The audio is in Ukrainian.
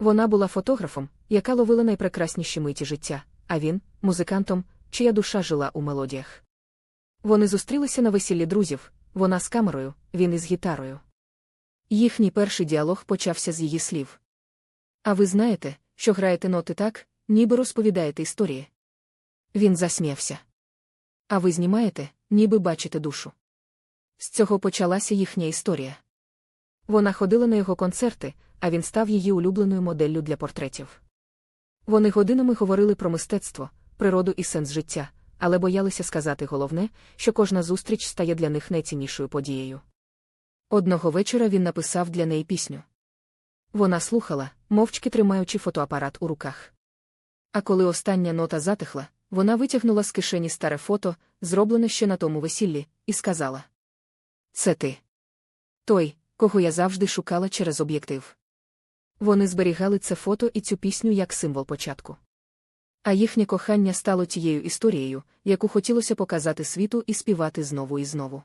Вона була фотографом, яка ловила найпрекрасніші миті життя, а він музикантом, чия душа жила у мелодіях. Вони зустрілися на весіллі друзів, вона з камерою, він із гітарою. Їхній перший діалог почався з її слів. А ви знаєте, що граєте ноти так, ніби розповідаєте історії. Він засміявся. А ви знімаєте, ніби бачите душу. З цього почалася їхня історія. Вона ходила на його концерти, а він став її улюбленою моделлю для портретів. Вони годинами говорили про мистецтво, природу і сенс життя, але боялися сказати головне, що кожна зустріч стає для них найціннішою подією. Одного вечора він написав для неї пісню. Вона слухала, мовчки тримаючи фотоапарат у руках. А коли остання нота затихла, вона витягнула з кишені старе фото, зроблене ще на тому весіллі, і сказала: Це ти. Той, кого я завжди шукала через об'єктив. Вони зберігали це фото і цю пісню як символ початку. А їхнє кохання стало тією історією, яку хотілося показати світу і співати знову і знову.